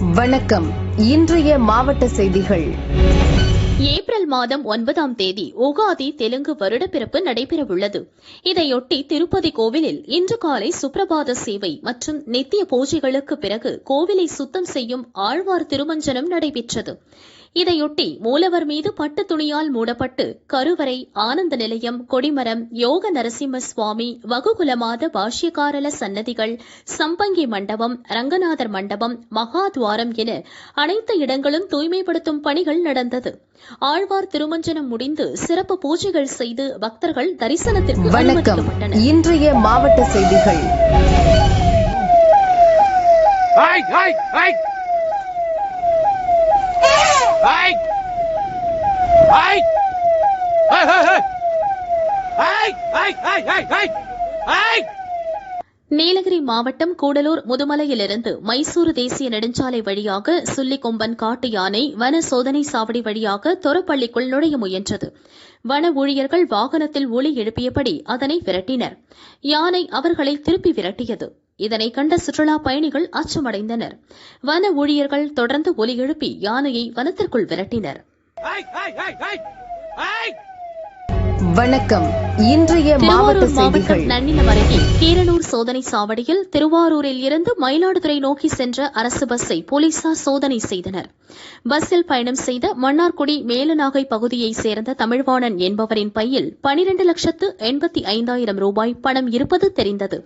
வணக்கம். இன்றைய மாவட்ட செய்திகள். ஏப்ரல் மாதம் ஒன்பதாம் தேதி உகாதி தெலுங்கு வருடப்பிறப்பு நடைபெறவுள்ளது. இதையொட்டி திருப்பதி கோவிலில் இன்று காலை சுப்ரபாத சேவை மற்றும் நித்திய பூஜைகளுக்கு பிறகு கோவிலை சுத்தம் செய்யும் ஆழ்வார் திருமஞ்சனம் நடைபெற்றது. இதையொட்டி மூலவர் மீது பட்டு துணியால் மூடப்பட்டு கருவறை ஆனந்த நிலையம் கொடிமரம் யோக நரசிம்ம சுவாமி வகுகுலமாத பாஷ்யகாரல சன்னதிகள் சம்பங்கி மண்டபம் ரங்கநாதர் மண்டபம் மகாத்வாரம் என அனைத்து இடங்களும் தூய்மைப்படுத்தும் பணிகள் நடந்தது. ஆழ்வார் திருமஞ்சனம் முடிந்து சிறப்பு பூஜைகள் செய்து பக்தர்கள் தரிசனத்திற்கு வணக்கம். இன்றைய மாவட்ட செய்திகள். நீலகிரி மாவட்டம் கூடலூர் முதுமலையிலிருந்து மைசூரு தேசிய நெடுஞ்சாலை வழியாக சுள்ளிக்கொம்பன் காட்டு யானை வன சோதனை சாவடி வழியாக தொரப்பள்ளிக்குள் நுழைய முயன்றது. வன ஊழியர்கள் வாகனத்தில் ஒளி எழுப்பியபடி அதனை விரட்டினர். யானை அவர்களை திருப்பி விரட்டியது. இதனை கண்ட சுற்றுலா பயணிகள் அச்சமடைந்தனர். வன ஊழியர்கள் தொடர்ந்து ஒலி எழுப்பி யானையை வனத்திற்குள் விரட்டினர். Hey, hey, hey, hey! Hey! வணக்கம். இன்றைய மாவட்ட மாவட்டம் செய்திகள். நன்னிலம் அருகே கீரனூர் சோதனை சாவடியில் திருவாரூரில் இருந்து மயிலாடுதுறை நோக்கி சென்ற அரசு பஸ்ஸை போலீசார் சோதனை செய்தனர். பஸ்ஸில் பயணம் செய்த மன்னார்குடி மேலநாகை பகுதியைச் சேர்ந்த தமிழ்வாணன் என்பவரின் பையில் பனிரண்டு லட்சத்து எண்பத்தி ஐந்தாயிரம் ரூபாய் பணம் இருப்பது தெரிந்தது.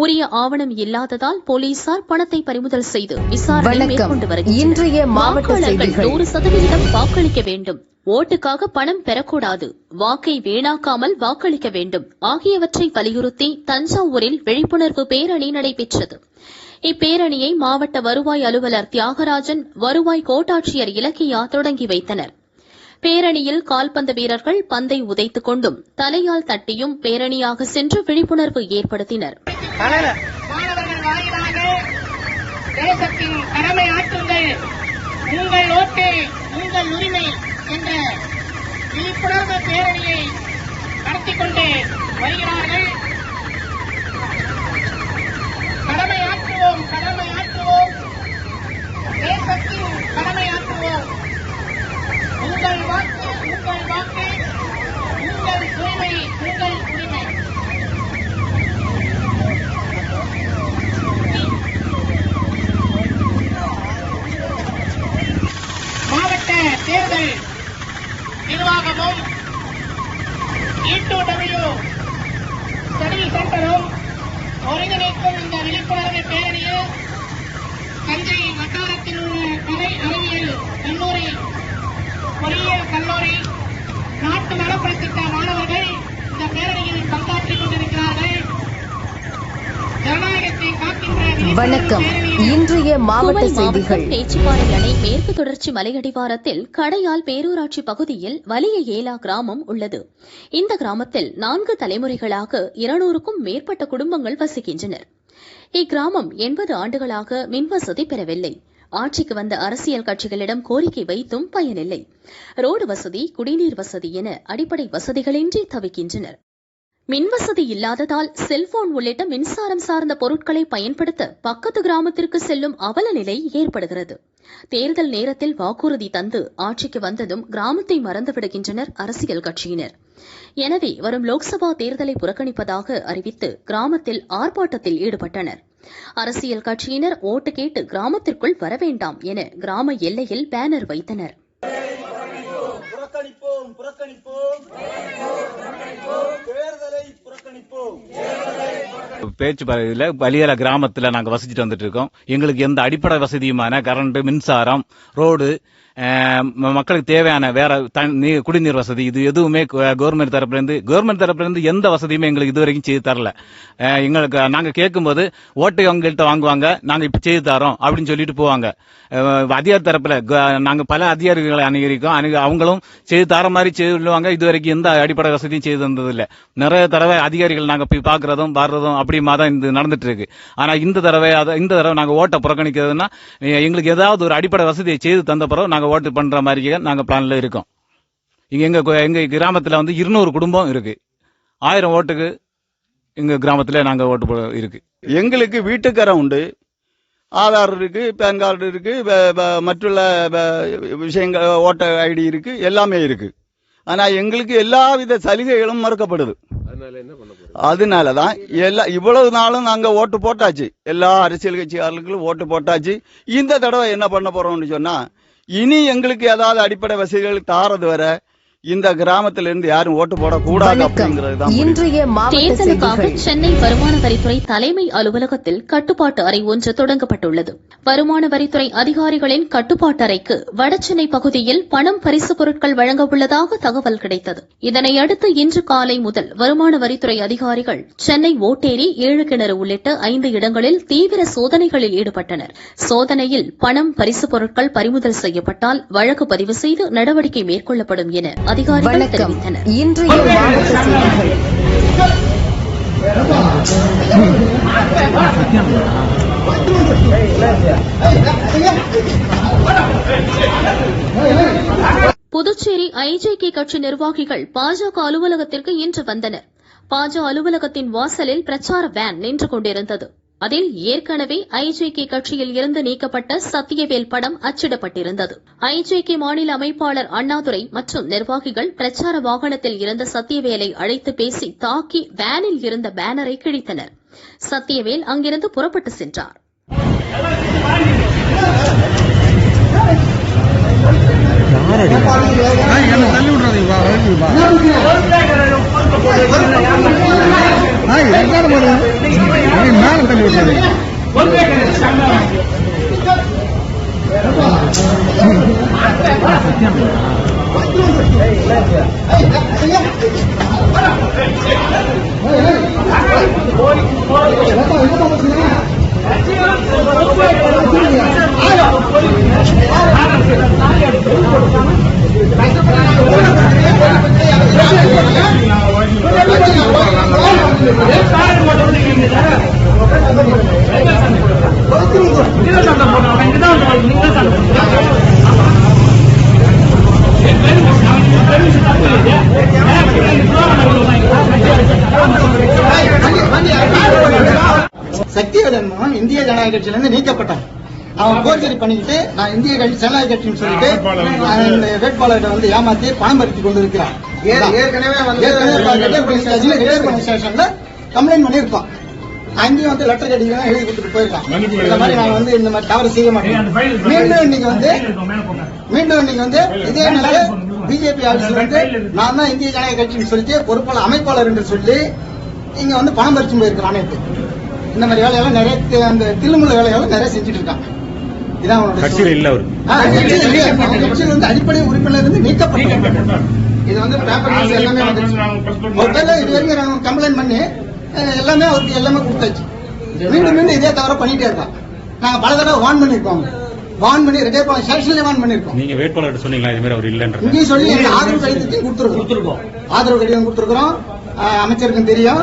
உரிய ஆவணம் இல்லாததால் போலீசார் பணத்தை பறிமுதல் செய்து விசாரணை மேற்கொண்டு வருகின்றனர். நூறு சதவீதம் வாக்களிக்க வேண்டும். ஓட்டுக்காக பணம் பெறக்கூடாது. வாக்கை வீணாக்காமல் வாக்களிக்க வேண்டும். ஆகியவற்றை வலியுறுத்தி தஞ்சாவூரில் விழிப்புணர்வு பேரணி நடைபெற்றது. இப்பேரணியை மாவட்ட வருவாய் அலுவலர் தியாகராஜன் வருவாய் கோட்டாட்சியர் இலக்கியா தொடங்கி வைத்தனர். பேரணியில் கால்பந்து வீரர்கள் பந்தை உதைத்துக் கொண்டும் தலையால் தட்டியும் பேரணியாக சென்று விழிப்புணர்வு ஏற்படுத்தினர். மாணவர்கள் வாயிலாக தேசத்தின் கடமை ஆற்றுங்கள். உங்கள் ஓட்டு உங்கள் உரிமை என்ற விழிப்புணர்வு பேரணியை நடத்திக் கொண்டு வருகிறார்கள். கடமை ஆற்றுவோம் தேசத்தின் கடமை ஆற்றுவோம் உங்கள் வாக்கு உங்கள் வாக்கு உங்கள் உரிமை உங்கள் உரிமை மாவட்ட தேர்தல் நிர்வாகமும் டபிள்யூ சர்வீஸ் சென்டரும் ஒருங்கிணைக்கும் இந்த விழிப்புணர்வு பேரணியில் தஞ்சை வட்டாரத்தில் உள்ள கலை அறிவியல் கல்லூரி பொறியியல் கல்லூரி நாட்டு நலப்படுத்திட்ட மாணவர்கள் இந்த பேரணியில் பங்காற்றிக் கொண்டிருக்கிறார்கள். ஜனநாயகத்தை வணக்கம். இன்றைய மாவட்ட செய்திகள். பேச்சிப்பாறை அணை மேற்கு தொடர்ச்சி மலையடிவாரத்தில் கடையால் பேரூராட்சி பகுதியில் வலிய ஏலா கிராமம் உள்ளது. இந்த கிராமத்தில் நான்கு தலைமுறைகளாக இருநூறுக்கும் மேற்பட்ட குடும்பங்கள் வசிக்கின்றனர். இக்கிராமம் எண்பது ஆண்டுகளாக மின்வசதி பெறவில்லை. ஆட்சிக்கு வந்த அரசியல் கட்சிகளிடம் கோரிக்கை வைத்தும் பயனில்லை. ரோடு வசதி குடிநீர் வசதி என அடிப்படை வசதிகளின்றி தவிக்கின்றனர். மின்வசதி இல்லாததால் செல்போன் உள்ளிட்ட மின்சாரம் சார்ந்த பொருட்களை பயன்படுத்த பக்கத்து கிராமத்திற்கு செல்லும் அவல நிலை ஏற்படுகிறது. தேர்தல் நேரத்தில் வாக்குறுதி தந்து ஆட்சிக்கு வந்ததும் கிராமத்தை மறந்துவிடுகின்றனர் அரசியல் கட்சியினர். எனவே வரும் லோக்சபா தேர்தலை புறக்கணிப்பதாக அறிவித்து கிராமத்தில் ஆர்ப்பாட்டத்தில் ஈடுபட்டனர். அரசியல் கட்சியினர் ஓட்டு கேட்டு கிராமத்திற்குள் வரவேண்டாம் என கிராம எல்லையில் பேனர் வைத்தனர். பேச்சு பகுதியில் வலியல கிராமத்தில் நாங்கள் வசிச்சுட்டு வந்துட்டு இருக்கோம். எங்களுக்கு எந்த அடிப்படை வசதியுமான கரண்ட் மின்சாரம் ரோடு மக்களுக்கு தேவையான வேற தண்ணி குடிநீர் வசதி இது எதுவுமே கவர்மெண்ட் தரப்புலேருந்து கவர்மெண்ட் தரப்புலேருந்து எந்த வசதியுமே எங்களுக்கு இது வரைக்கும் செய்து தரல. எங்களுக்கு நாங்கள் கேட்கும்போது ஓட்டு அவங்கள்ட்ட வாங்குவாங்க நாங்கள் இப்போ செய்து தரோம் அப்படின்னு சொல்லிட்டு போவாங்க. அதிகார தரப்பில் க- பல அதிகாரிகளை அணுகிருக்கோம் அணுகி அவங்களும் செய்து தர மாதிரி சொல்லுவாங்க இது வரைக்கும் எந்த அடிப்படை வசதியும் செய்து தந்ததில்லை. நிறைய தடவை அதிகாரிகள் நாங்கள் போய் பார்க்குறதும் வர்றதும் அப்படிமா தான் இது நடந்துட்டு இருக்கு ஆனால் இந்த தடவை அதை இந்த தடவை நாங்கள் ஓட்டை புறக்கணிக்கிறதுனா எங்களுக்கு ஏதாவது ஒரு அடிப்படை வசதியை செய்து தந்த பிறகு நாங்கள் நாங்க ஓட்டு பண்ற மாதிரி நாங்க பிளான்ல இருக்கோம். இங்க எங்க கு- எங்க கிராமத்துல வந்து இருநூறு குடும்பம் இருக்கு. ஆயிரம் ஓட்டுக்கு எங்க கிராமத்துல நாங்க ஓட்டு போ- இருக்கு. எங்களுக்கு வீட்டுக்கரம் உண்டு. ஆதார் இருக்கு பேன் கார்டு இருக்கு வ- வ- மற்றுள்ள விஷயங்கள் ஓட்டர் ஐடி இருக்கு எல்லாமே இருக்கு. ஆனா எங்களுக்கு எல்லாவித சலுகைகளும் மறுக்கப்படுது. அதனால தான் எல்லா இவ்வளவு நாளும் நாங்க ஓட்டு போட்டாச்சு. எல்லா அரசியல் கட்சியாளர்களும் ஓட்டு போட்டாச்சு. இந்த தடவை என்ன பண்ண போறோம்னு சொன்னா இனி எங்களுக்கு ஏதாவது அடிப்படை வசதிகள் தாரது வரை இந்த கிராமத்துல இருந்து யாரும் ஓட்டு போடக்கூடாது தேர்தலுக்காக சென்னை வருமான வரித்துறை தலைமை அலுவலகத்தில் கட்டுப்பாட்டு அறை ஒன்று தொடங்கப்பட்டுள்ளது. வருமான வரித்துறை அதிகாரிகளின் கட்டுப்பாட்டு அறைக்கு வடசென்னை பகுதியில் பணம் பரிசு பொருட்கள் வழங்க உள்ளதாக தகவல் கிடைத்தது. இதனையடுத்து இன்று காலை முதல் வருமான வரித்துறை அதிகாரிகள் சென்னை ஓட்டேரி ஏழு கிணறு உள்ளிட்ட ஐந்து இடங்களில் தீவிர சோதனைகளில் ஈடுபட்டனர். சோதனையில் பணம் பரிசு பொருட்கள் பறிமுதல் செய்யப்பட்டால் வழக்கு பதிவு செய்து நடவடிக்கை மேற்கொள்ளப்படும் என அதிகாரிகள் வணக்கம். தெரிவித்தனர். இன்றைய மாவட்ட செய்திகள் புதுச்சேரி ஐஜேகே கட்சி நிர்வாகிகள் பாஜக அலுவலகத்திற்கு இன்று வந்தனர். பாஜ அலுவலகத்தின் வாசலில் பிரச்சார வேன் நின்று கொண்டிருந்தது. அதில் ஏற்கனவே ஐஜேகே கட்சியில் இருந்து நீக்கப்பட்ட சத்தியவேல் படம் அச்சிடப்பட்டிருந்தது. ஐஜேகே மாநில அமைப்பாளர் அண்ணாதுரை மற்றும் நிர்வாகிகள் பிரச்சார வாகனத்தில் இருந்த சத்தியவேலை அழைத்து பேசி தாக்கி வேனில் இருந்த பேனரை கிழித்தனர். சத்தியவேல் அங்கிருந்து புறப்பட்டு சென்றார். చేసేది Thank you. சக்திவேலன் மகன் இந்திய ஜனநாயக கட்சியில இருந்து நீக்கப்பட்டான் அவன் போர்ஜரி பண்ணிக்கிட்டு நான் இந்திய ஜனநாயக கட்சின்னு சொல்லிட்டு இந்த வேட்பாளர்கிட்ட வந்து ஏமாத்தி பணம் பறித்து கொண்டிருக்கிறான் ஏற்கனவே போலீஸ் ஸ்டேஷன்ல கம்ப்ளைண்ட் பண்ணிருக்கோம் அங்கேயும் வந்து லெட்டர் கடிக்கலாம் எழுதி கொடுத்துட்டு போயிருக்கான் இந்த மாதிரி நான் வந்து இந்த மாதிரி தவறு செய்ய மாட்டேன். மீண்டும் இன்னைக்கு வந்து மீண்டும் இன்னைக்கு வந்து இதே நிலை பிஜேபி ஆபீஸ்ல வந்து நான் தான் இந்திய ஜனநாயக கட்சின்னு சொல்லிட்டு பொறுப்பாளர் அமைப்பாளர் என்று சொல்லி இங்க வந்து பணம் பறிச்சு போயிருக்கிறான் நேற்று இந்த மாதிரி வேலையெல்லாம் நிறைய அந்த தில்லுமுள்ள வேலையெல்லாம் நிறைய செஞ்சுட்டு இருக்காங்க. இதான் அவனோட இல்ல அவர். கட்சியில் வந்து அடிப்படை உறுப்பினர் இருந்து நீக்கப்பட்டார் இது வந்து பேப்பர் எல்லாமே முதல்ல இது வரைக்கும் நாங்க கம்ப்ளைண்ட் பண்ணி எல்லாமே அவருக்கு எல்லாமே கொடுத்தாச்சு. மீண்டும் மீண்டும் இதே தவிர பண்ணிட்டே இருக்கான். நாங்க பல தடவை வான் பண்ணிருக்கோம். வான் பண்ணி ரிட்டையர் பண்ண செக்ஷன்ல வான் பண்ணிருக்கோம். நீங்க வேட்பாளர் சொன்னீங்களா இது மாதிரி அவர் இல்லன்ற இங்கேயும் சொல்லி ஆதரவு கடிதத்தையும் கொடுத்துருக்கோம். ஆதரவு கடிதம் கொடுத்துருக்கோம் அஹ், அமைச்சருக்கும் தெரியும்.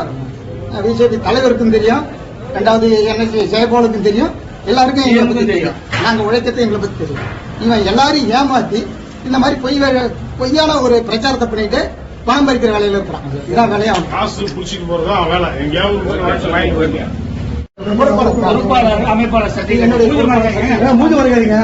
பிஜேபி தலைவருக்கும் தெரியும். ரெண்டாவது என்எஸ்சி ஜெயபாலுக்கும் தெரியும். எல்லாருக்கும் எங்களை பத்தி தெரியும். நாங்க உழைக்கத்தை எங்களை பத்தி தெரியும். இவன் எல்லாரையும் ஏமாத்தி இந்த மாதிரி பொய் வே- பொய்யான ஒரு பிரச்சாரத்தை பண்ணிட்டு பணம் பறிக்கிற வேலையில இருக்கிறான். இதான் வேலையாகும் காசு புடிச்சிட்டு போறதா வேலை. எங்கேயாவது வாங்கிட்டு வருங்க அமைப்பாளர் என்னுடைய மூஞ்சி வருகிறீங்க